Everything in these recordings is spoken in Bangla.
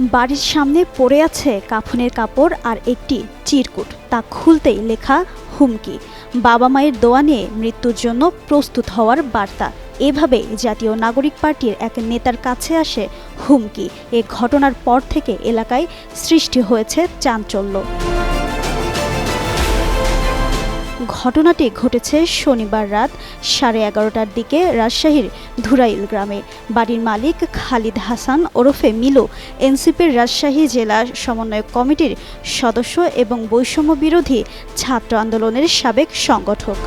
বাড়ির সামনে পড়ে আছে কাফনের কাপড় আর একটি চিরকুট। তা খুলতেই লেখা হুমকি। বাবা মায়ের দোয়া নিয়ে মৃত্যুর জন্য প্রস্তুত হওয়ার বার্তা। এভাবে জাতীয় নাগরিক পার্টির এক নেতার কাছে আসে হুমকি। এ ঘটনার পর থেকে এলাকায় সৃষ্টি হয়েছে চাঞ্চল্য। ঘটনাটি ঘটেছে শনিবার রাত সাড়ে এগারোটার দিকে রাজশাহীর ধুরাইল গ্রামে। বাড়ির মালিক খালিদ হাসান ওরফে মিলু, এনসিপির রাজশাহী জেলা সমন্বয় কমিটির সদস্য এবং বৈষম্য বিরোধী ছাত্র আন্দোলনের সাবেক সংগঠক।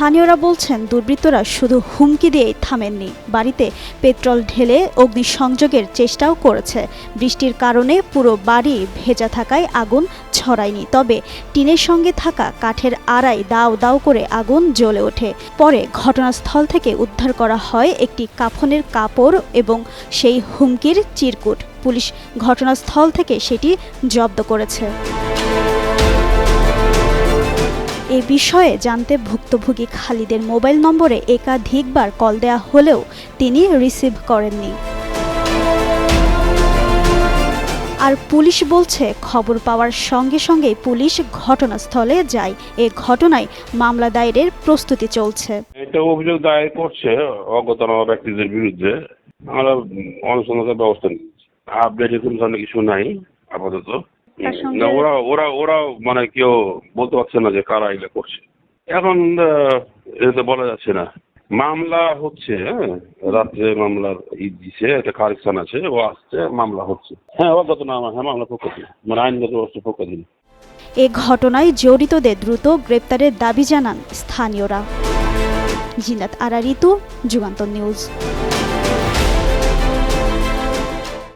স্থানীয়রা বলছেন, দুর্বৃত্তরা শুধু হুমকি দিয়েই থামেননি। বাড়িতে পেট্রোল ঢেলে অগ্নিসংযোগের চেষ্টাও করেছে। বৃষ্টির কারণে পুরো বাড়ি ভেজা থাকায় আগুন ছড়ায়নি। তবে টিনের সঙ্গে থাকা কাঠের আড়াই দাও দাও করে আগুন জ্বলে ওঠে। পরে ঘটনাস্থল থেকে উদ্ধার করা হয় একটি কাফনের কাপড় এবং সেই হুমকির চিরকুট। পুলিশ ঘটনাস্থল থেকে সেটি জব্দ করেছে। এ বিষয়ে জানতে ভুক্তভোগী খালিদের মোবাইল নম্বরে একাধিকবার কল দেওয়া হলেও তিনি রিসিভ করেননি। আর পুলিশ বলছে, খবর পাওয়ার সঙ্গে সঙ্গে পুলিশ ঘটনাস্থলে যায়। এ ঘটনায় মামলা দায়েরের প্রস্তুতি চলছে। এটা অভিযোগ দায়ের করছে অজ্ঞাতনা ব্যক্তিদের বিরুদ্ধে। আমরা অনুসন্ধানের ব্যবস্থা নিচ্ছি। আপডেট এখন ধরনের কিছু নাই, আপাতত। না, ওরা ওরা ওরা মানে কেউ বলতে পারছে না যে কারা এগুলো করছে। এখন এটা বলা যাচ্ছে না। মামলা হচ্ছে হ্যাঁ রাত্রে মামলার ই দিছে একটা কারেকশন আছে ও আসছে মামলা হচ্ছে। হ্যাঁ অজ্ঞাতনা হ্যাঁ মামলা পক্ষে মানে আইনগত ব্যবস্থা পক্ষে এ ঘটনায় জড়িতদের দ্রুত গ্রেপ্তারের দাবি জানান স্থানীয়রা। জিনাত আরা ঋতু যুগান্তর নিউজ।